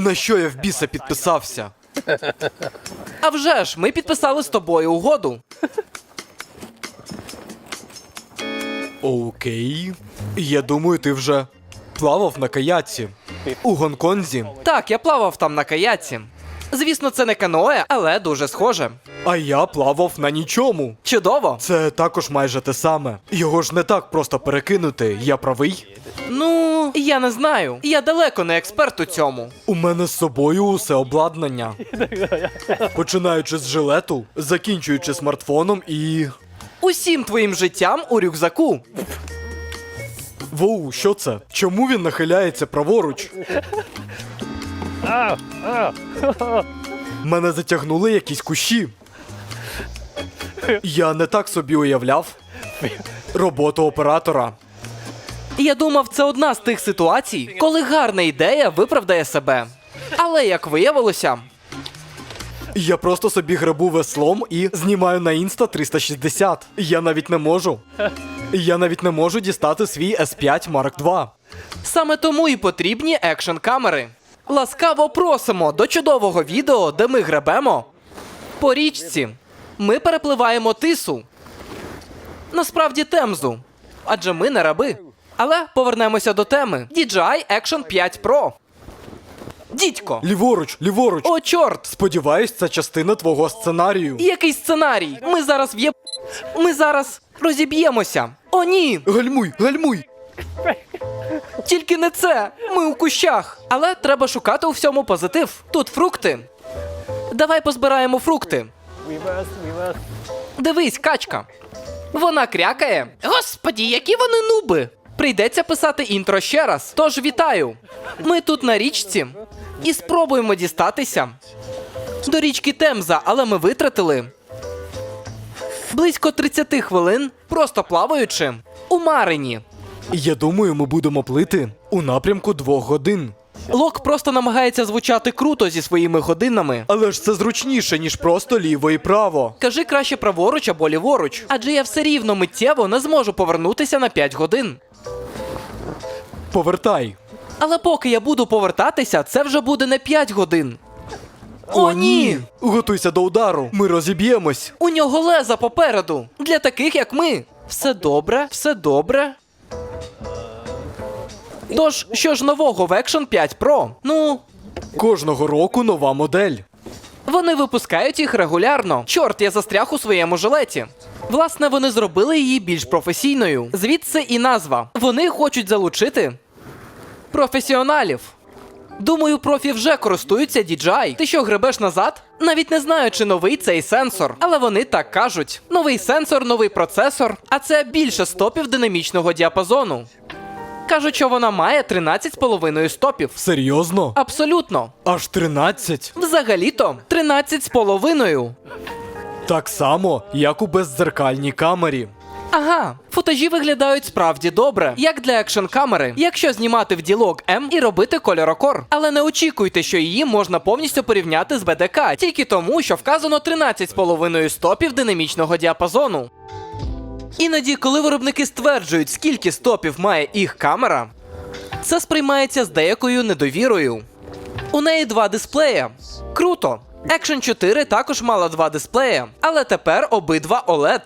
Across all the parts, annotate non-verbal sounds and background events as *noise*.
На що я в біса підписався? А вже ж, ми підписали з тобою угоду. Окей. Я думаю, ти вже плавав на каяці. У Гонконзі. Так, я плавав там на каяці. Звісно, це не каное, але дуже схоже. А я плавав на нічому. Чудово. Це також майже те саме. Його ж не так просто перекинути, я правий. Ну, я не знаю. Я далеко не експерт у цьому. У мене з собою усе обладнання. Починаючи з жилету, закінчуючи смартфоном і. Усім твоїм життям у рюкзаку. Воу, що це? Чому він нахиляється праворуч? Мене затягнули якісь кущі. Я не так собі уявляв роботу оператора. Я думав, це одна з тих ситуацій, коли гарна ідея виправдає себе. Але як виявилося, Я просто собі грабу веслом і знімаю на інста 360. Я навіть не можу. Я навіть не можу дістати свій S5 Mark II. саме тому і потрібні екшн камери. Ласкаво просимо до чудового відео, де ми гребемо по річці. Ми перепливаємо тису. Насправді темзу. Адже ми не раби. Але повернемося до теми: DJI Action 5 Pro. Дідько! Ліворуч, ліворуч. О, чорт! Сподіваюсь, це частина твого сценарію. Який сценарій? Ми зараз в'є... Ми зараз розіб'ємося. О, ні! Гальмуй, гальмуй. Тільки не це. Ми у кущах. Але треба шукати у всьому позитив. Тут фрукти. Давай позбираємо фрукти. Дивись, качка. Вона крякає. Господі, які вони нуби! Прийдеться писати інтро ще раз. Тож вітаю. Ми тут на річці і спробуємо дістатися до річки Темза, але ми витратили близько 30 хвилин, просто плаваючи у Марині. Я думаю, ми будемо плити у напрямку двох годин. Лок просто намагається звучати круто зі своїми годинами. Але ж це зручніше, ніж просто ліво і право. Кажи краще праворуч або ліворуч, адже я все рівно миттєво не зможу повернутися на 5 годин. Повертай. Але поки я буду повертатися, це вже буде не 5 годин. О, ні! Готуйся до удару. Ми розіб'ємось. У нього леза попереду. Для таких, як ми. Все добре, все добре. Тож, що ж нового в Action 5 Pro? Ну, Кожного року нова модель. Вони випускають їх регулярно. Чорт, я застряг у своєму жилеті. Власне, вони зробили її більш професійною. Звідси і назва. Вони хочуть залучити професіоналів. Думаю, профі вже користуються DJI. Ти що гребеш назад? Навіть не знаю, чи новий цей сенсор, але вони так кажуть: новий сенсор, новий процесор, а це більше стопів динамічного діапазону. Кажуть, що вона має 13,5 стопів. Серйозно? Абсолютно. Аж 13? Взагалі-то 13 з половиною. Так само, як у бездзеркальній камері. Ага, футажі виглядають справді добре, як для екшн камери, якщо знімати в ділог М і робити кольорокор. Але не очікуйте, що її можна повністю порівняти з БДК, тільки тому, що вказано 13,5 стопів динамічного діапазону. Іноді, коли виробники стверджують, скільки стопів має їх камера, це сприймається з деякою недовірою. У неї два дисплея. Круто. Action 4 також мала два дисплея, але тепер обидва OLED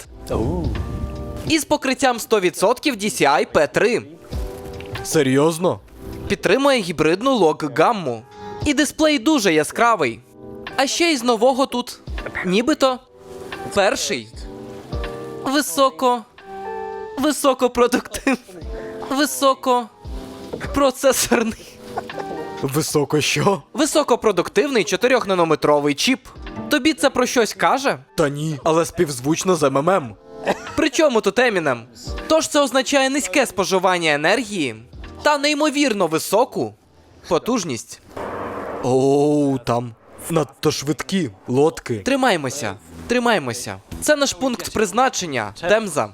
із покриттям 100% DCI P3. Серйозно? Підтримує гібридну лог гамму. І дисплей дуже яскравий. А ще із нового тут нібито перший. Високо. Високопродуктивний. Високопроцесорний. Високо що? Високопродуктивний 4-нанометровий чіп. Тобі це про щось каже? Та ні, але співзвучно з МММ. Причому тут Емінем? Тож це означає низьке споживання енергії та неймовірно високу потужність. Оу, там надто швидкі лодки. Тримаймося, тримаймося. Це наш пункт призначення, Темза.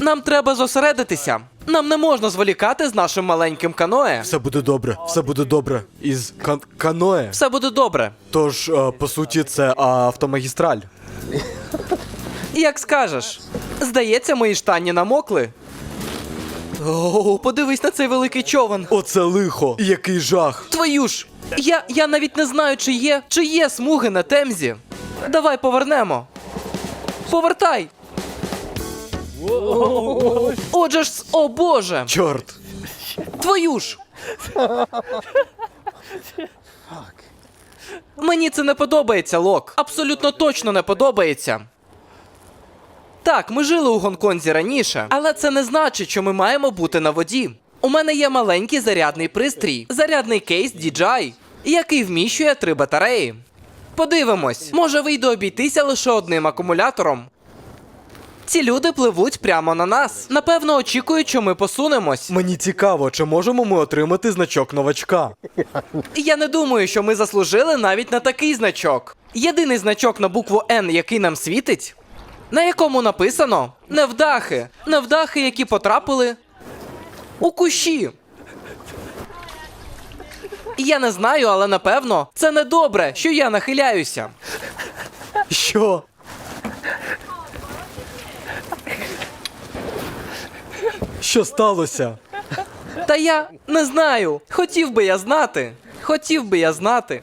Нам треба зосередитися. Нам не можна зволікати з нашим маленьким каное. Все буде добре, все буде добре. Із кан- каное. Все буде добре. Тож, е, по суті, це автомагістраль. Як скажеш. Здається, мої штані намокли. О, подивись на цей великий човен. Оце лихо. Який жах. Твою ж! Я, я навіть не знаю, чи є, чи є смуги на темзі. Давай повернемо. Повертай! Отже ж, о боже! Чорт. Твою ж! Мені це не подобається, Лок. Абсолютно точно не подобається. Так, ми жили у Гонконзі раніше, але це не значить, що ми маємо бути на воді. У мене є маленький зарядний пристрій, зарядний кейс DJI, який вміщує три батареї. Подивимось, може вийде обійтися лише одним акумулятором. Ці люди пливуть прямо на нас. Напевно, очікують, що ми посунемось. Мені цікаво, чи можемо ми отримати значок новачка. Я не думаю, що ми заслужили навіть на такий значок. Єдиний значок на букву Н, який нам світить, на якому написано невдахи. Невдахи, які потрапили у кущі. Я не знаю, але напевно це не добре, що я нахиляюся. Що? Що сталося? Та я не знаю. Хотів би я знати. Хотів би я знати.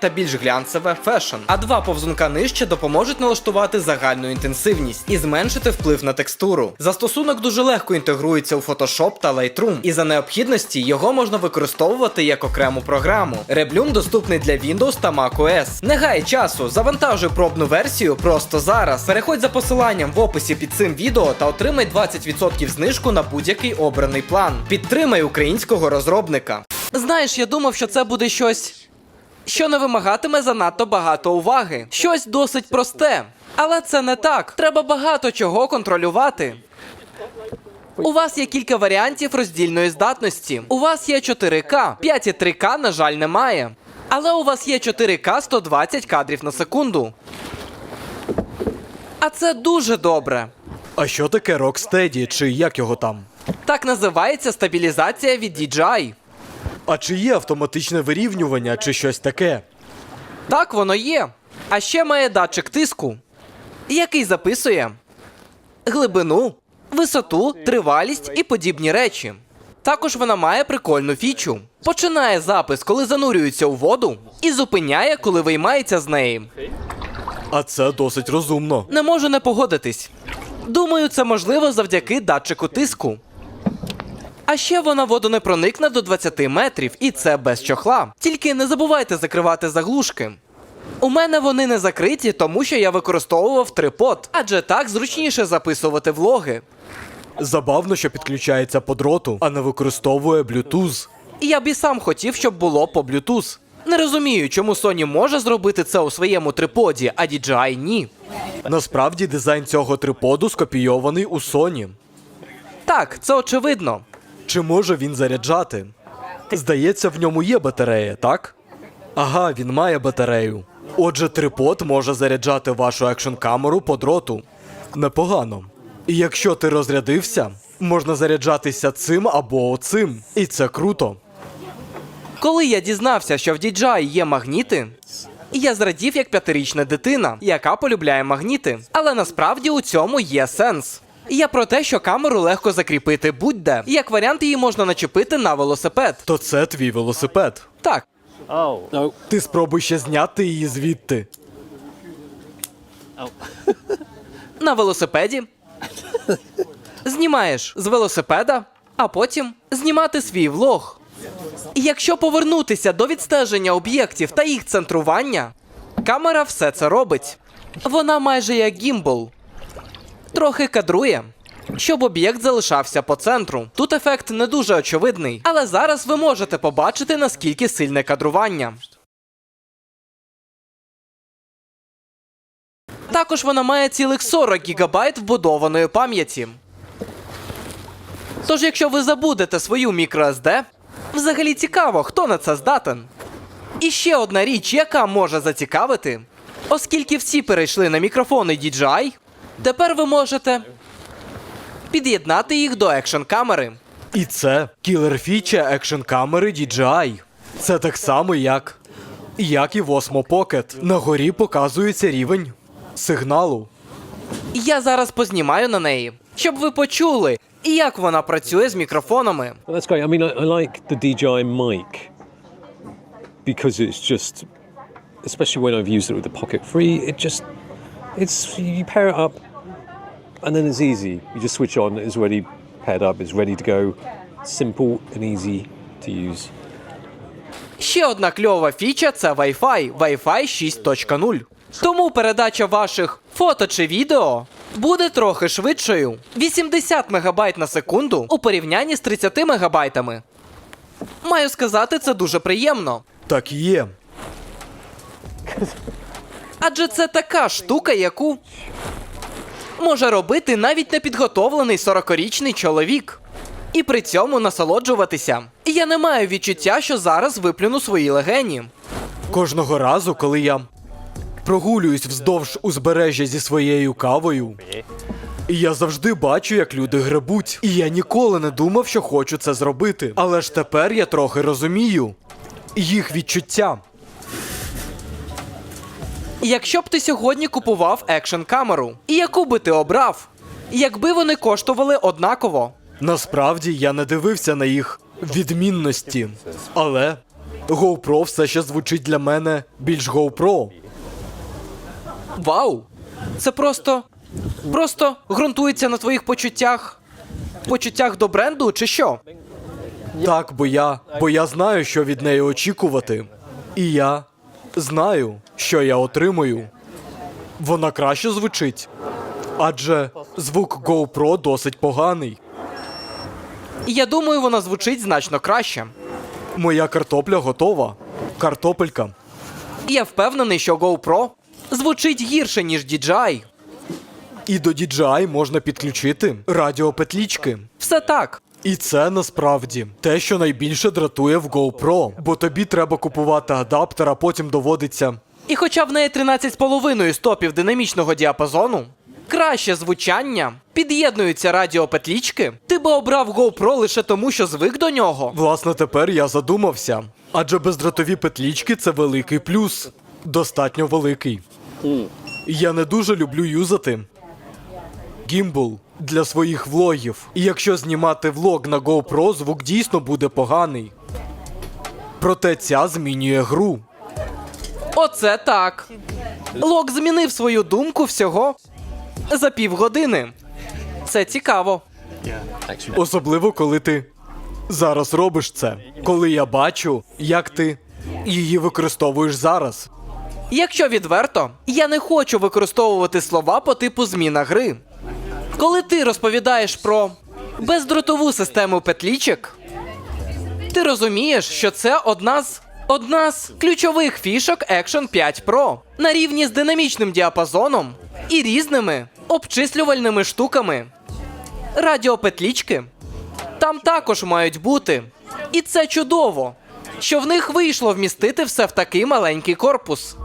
та більш глянцеве фешн. А два повзунка нижче допоможуть налаштувати загальну інтенсивність і зменшити вплив на текстуру. Застосунок дуже легко інтегрується у Photoshop та Lightroom, і за необхідності його можна використовувати як окрему програму. Реблюм доступний для Windows та macOS. Не гай часу, завантажуй пробну версію просто зараз. Переходь за посиланням в описі під цим відео та отримай 20% знижку на будь-який обраний план. Підтримай українського розробника. Знаєш, я думав, що це буде щось що не вимагатиме занадто багато уваги. Щось досить просте. Але це не так. Треба багато чого контролювати. У вас є кілька варіантів роздільної здатності. У вас є 4К, 5,3К, на жаль, немає. Але у вас є 4К 120 кадрів на секунду. А це дуже добре. А що таке Rocksteady, чи як його там? Так називається стабілізація від DJI. А чи є автоматичне вирівнювання, чи щось таке? Так воно є. А ще має датчик тиску, який записує глибину, висоту, тривалість і подібні речі. Також вона має прикольну фічу. Починає запис, коли занурюється у воду, і зупиняє, коли виймається з неї. А це досить розумно. Не можу не погодитись. Думаю, це можливо завдяки датчику тиску. А ще вона водонепроникна до 20 метрів, і це без чохла. Тільки не забувайте закривати заглушки. У мене вони не закриті, тому що я використовував трипод, адже так зручніше записувати влоги. Забавно, що підключається по дроту, а не використовує Bluetooth. І я б і сам хотів, щоб було по Bluetooth. Не розумію, чому Sony може зробити це у своєму триподі, а DJI ні. Насправді дизайн цього триподу скопійований у Sony. Так, це очевидно. Чи може він заряджати? Здається, в ньому є батарея, так? Ага, він має батарею. Отже, трипод може заряджати вашу екшн камеру по дроту. Непогано. І якщо ти розрядився, можна заряджатися цим або оцим. І це круто. Коли я дізнався, що в DJI є магніти, я зрадів як п'ятирічна дитина, яка полюбляє магніти. Але насправді у цьому є сенс. Я про те, що камеру легко закріпити будь-де. Як варіант, її можна начепити на велосипед. То це твій велосипед. Так, Oh. Ти спробуй ще зняти її звідти. *laughs* на велосипеді. Знімаєш з велосипеда, а потім знімати свій влог. І якщо повернутися до відстеження об'єктів та їх центрування, камера все це робить. Вона майже як гімбл. Трохи кадрує, щоб об'єкт залишався по центру. Тут ефект не дуже очевидний, але зараз ви можете побачити, наскільки сильне кадрування. Також вона має цілих 40 ГБ вбудованої пам'яті. Тож, якщо ви забудете свою microSD, взагалі цікаво, хто на це здатен. І ще одна річ, яка може зацікавити, оскільки всі перейшли на мікрофони DJI, тепер ви можете під'єднати їх до екшн камери. І це кілер фіча екшн камери DJI. Це так само, як, як і в Osmo Pocket. На горі показується рівень сигналу. Я зараз познімаю на неї, щоб ви почули, як вона працює з мікрофонами. That's great. I mean, I, I like the DJI mic because it's just, especially when I've used it with the Pocket Free, it just, it's you pair it up, and then it's easy. You just switch on, it's already paired up, it's ready to go. Simple and easy to use. Ще одна кльова фіча це Wi-Fi, Wi-Fi 6.0. Тому передача ваших фото чи відео буде трохи швидшою. 80 МБ на секунду у порівнянні з 30 МБ. Маю сказати, це дуже приємно. Так є. Адже це така штука, яку може робити навіть непідготовлений 40-річний чоловік. І при цьому насолоджуватися. Я не маю відчуття, що зараз виплюну свої легені. Кожного разу, коли я прогулююсь вздовж узбережжя зі своєю кавою, я завжди бачу, як люди гребуть. І я ніколи не думав, що хочу це зробити. Але ж тепер я трохи розумію їх відчуття. Якщо б ти сьогодні купував екшн камеру, і яку би ти обрав, якби вони коштували однаково. Насправді я не дивився на їх відмінності. Але GoPro все ще звучить для мене більш GoPro. Вау! Це просто. просто ґрунтується на твоїх почуттях. Почуттях до бренду чи що? Так, бо я, бо я знаю, що від неї очікувати. І я знаю, що я отримую. Вона краще звучить. Адже звук GoPro досить поганий. Я думаю, вона звучить значно краще. Моя картопля готова. Картопелька. Я впевнений, що GoPro звучить гірше, ніж DJI. І до DJI можна підключити радіопетлічки. Все так. І це насправді те, що найбільше дратує в GoPro, бо тобі треба купувати адаптер, а потім доводиться. І хоча в неї 13,5 стопів динамічного діапазону, краще звучання, під'єднуються радіопетлічки, ти би обрав GoPro лише тому, що звик до нього. Власне, тепер я задумався. Адже бездротові петлічки це великий плюс. Достатньо великий. Я не дуже люблю юзати гімбл для своїх влогів. І якщо знімати влог на GoPro, звук дійсно буде поганий. Проте ця змінює гру. Оце так. Лок змінив свою думку всього за півгодини. Це цікаво. Особливо, коли ти зараз робиш це. Коли я бачу, як ти її використовуєш зараз. Якщо відверто, я не хочу використовувати слова по типу зміна гри. Коли ти розповідаєш про бездротову систему петлічок, ти розумієш, що це одна з одна з ключових фішок Action 5 Pro на рівні з динамічним діапазоном і різними обчислювальними штуками. Радіопетлічки там також мають бути. І це чудово, що в них вийшло вмістити все в такий маленький корпус.